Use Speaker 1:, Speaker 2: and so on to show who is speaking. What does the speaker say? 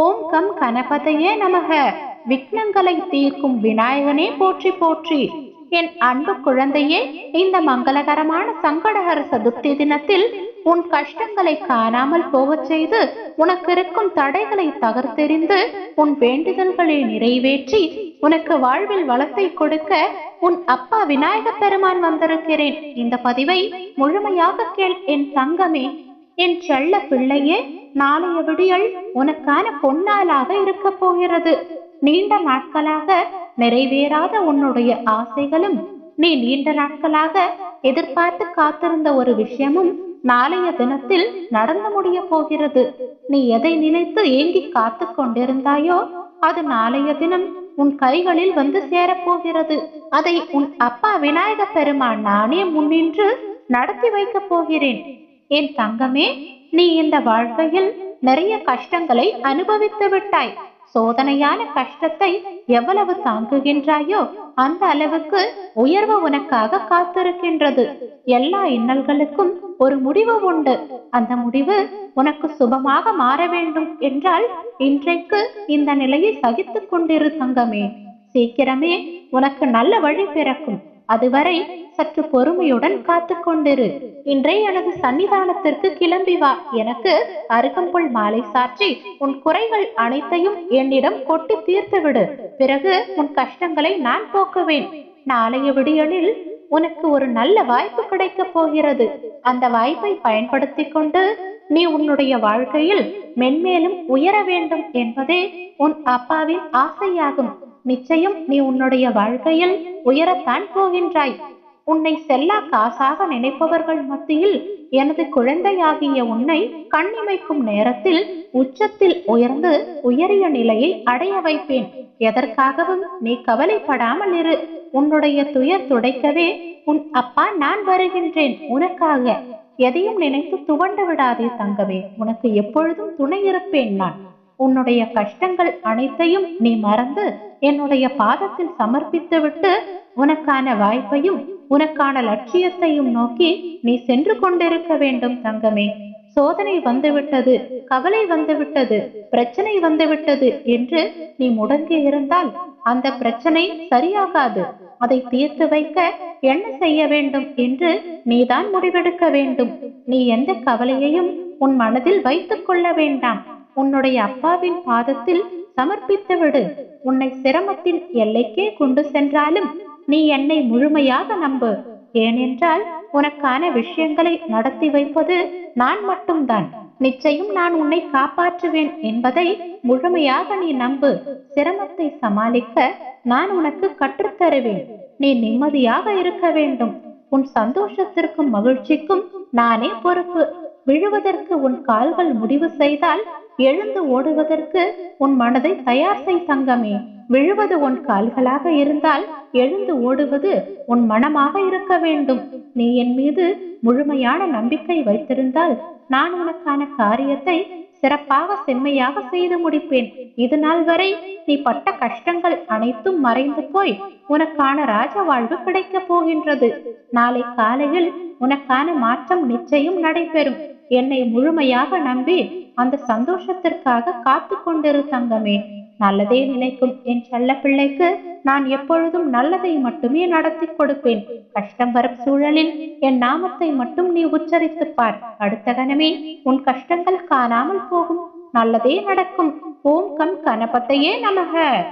Speaker 1: ஓம் come கணபதையே நமக. விக்னங்களை தீர்க்கும் விநாயகனே போற்றி போற்றி. என் அன்பு குழந்தையே இந்த மங்களகரமான சங்கடகர சதுர்த்தி தினத்தில் உன் கஷ்டங்களை காணாமல் போகச் செய்து உனக்கு இருக்கும் தடைகளை தகர்த்தெறிந்து உன் வேண்டுதல்களை நிறைவேற்றி உனக்கு வாழ்வில் வளத்தை கொடுக்க உன் அப்பா விநாயக பெருமான் வந்திருக்கிறேன். இந்த பதிவை முழுமையாக கேள் என் தங்கமே. என் செல்ல பிள்ளையே நாளைய விடியல் உனக்கான பொன்னாளாக இருக்க போகிறது. நீண்ட நாட்களாக நிறைவேறாத உன்னுடைய ஆசைகளும் நீ நீண்ட நாட்களாக எதிர்பார்த்து காத்திருந்த ஒரு விஷயமும் நாளைய தினத்தில் நடந்து முடிய போகிறது. நீ எதை நினைத்து ஏங்கி காத்து கொண்டிருந்தாயோ அது நாளைய தினம் உன் கைகளில் வந்து சேரப்போகிறது அதை உன் அப்பா விநாயக பெருமான் நானே முன்னின்று நடத்தி வைக்கப் போகிறேன். என் தங்கமே நீ இந்த வாழ்க்கையில் நிறைய கஷ்டங்களை அனுபவித்து விட்டாய். சோதனையான கஷ்டத்தை எவ்வளவு தாங்குகின்றாயோ அந்த அளவுக்கு உயர்வு உனக்காக காத்திருக்கின்றது. எல்லா இன்னல்களுக்கும் ஒரு முடிவு உண்டு. அந்த முடிவு உனக்கு சுபமாக மாற வேண்டும் என்றால் இன்றைக்கு இந்த நிலையை சகித்துக் கொண்டிரு தங்கமே. சீக்கிரமே உனக்கு நல்ல வழி பிறக்கும். அதுவரை சற்று பொறுமையுடன் காத்து கொண்டிரு. இன்றே எனது சன்னிதானத்திற்கு கிளம்பி வா. எனக்கு அருகம்புல் மாலை சாற்றி உன் குறைகள் அனைத்தையும் என்னிடம் கொட்டி தீர்த்து விடு பிறகு உன் கஷ்டங்களை நான் போக்குவேன். நாளைய விடியலில் உனக்கு ஒரு நல்ல வாய்ப்பு கிடைக்கப் போகிறது. அந்த வாய்ப்பை பயன்படுத்தி கொண்டு நீ உன்னுடைய வாழ்க்கையில் மென்மேலும் உயர வேண்டும் என்பதே உன் அப்பாவின் ஆசையாகும். நிச்சயம் நீ உன்னுடைய வாழ்க்கையில் உயரத்தான் போகின்றாய். உன்னை செல்லா காசாக நினைப்பவர்கள் மத்தியில் எனது குழந்தையாகிய உன்னை கண்ணிமைக்கும் நேரத்தில் உச்சத்தில் உயர்ந்து உயரிய நிலையை அடைய வைப்பேன். எதற்காகவும் நீ கவலைப்படாமல் இரு. உன்னுடைய துயர் துடைக்கவே உன் அப்பா நான் வருகின்றேன் உனக்காக. எதையும் நினைத்து துவண்டு விடாதே தங்கவே உனக்கு எப்பொழுதும் துணை இருப்பேன் நான். உன்னுடைய கஷ்டங்கள் அனைத்தையும் நீ மறந்து என்னுடைய பாதத்தில் சமர்ப்பித்து விட்டு உனக்கான வாய்ப்பையும் உனக்கான லட்சியத்தையும் நோக்கி நீ சென்று கொண்டிருக்க வேண்டும் தங்கமே. சோதனை வந்துவிட்டது கவலை வந்துவிட்டது பிரச்சனை வந்துவிட்டது என்று நீ முடங்கி இருந்தால் அந்த பிரச்சனை சரியாகாது. அதை தீர்த்து வைக்க என்ன செய்ய வேண்டும் என்று நீதான் முடிவெடுக்க வேண்டும். நீ எந்த கவலையையும் உன் மனதில் வைத்துக் கொள்ள வேண்டாம். உன்னுடைய அப்பாவின் பாதத்தில் சமர்ப்பித்து விடு உன்னை சிரமத்தின் எல்லைக்கே கொண்டு சென்றாலும் நீ என்னை முழுமையாக நம்பு. ஏனென்றால் உனக்கான விஷயங்களை நடத்தி வைப்பது நான் மட்டும்தான். நிச்சயம் நான் உன்னை காப்பாற்றுவேன் என்பதை முழுமையாக நீ நம்பு. சிரமத்தை சமாளிக்க நான் உனக்கு கற்றுத்தருவேன். நீ நிம்மதியாக இருக்க வேண்டும். உன் சந்தோஷத்திற்கும் மகிழ்ச்சிக்கும் நானே பொறுப்பு. விழுவதற்கு உன் கால்கள் முடிவு செய்தால் எழுந்து ஓடுவதற்கு உன் மனதை தயார் செய் தங்கமே. விழுவது உன் கால்களாக இருந்தால் எழுந்து ஓடுவது உன் மனமாக இருக்க வேண்டும். நீ என் மீது முழுமையான நம்பிக்கை வைத்திருந்தால் நான் உனக்கான காரியத்தை சிறப்பாக செம்மையாக செய்து முடிப்பேன். இது நாள் வரை நீ பட்ட கஷ்டங்கள் அனைத்தும் மறைந்து போய் உனக்கான ராஜ வாழ்வு கிடைக்கப் போகின்றது. நாளை காலையில் உனக்கான மாற்றம் நிச்சயம் நடைபெறும். என்னை முழுமையாக நம்பி அந்த சந்தோஷத்திற்காக காத்து கொண்டிரு தங்கமே. நல்லதே நினைக்கும் என் செல்ல பிள்ளைக்கு நான் எப்பொழுதும் நல்லதை மட்டுமே நடத்தி கொடுப்பேன். கஷ்டம் வரும் சூழலில் என் நாமத்தை மட்டும் நீ உச்சரித்து பார். அடுத்த கணமே உன் கஷ்டங்கள் காணாமல் போகும். நல்லதே நடக்கும். ஓம் கம் கணபத்தையே நமக.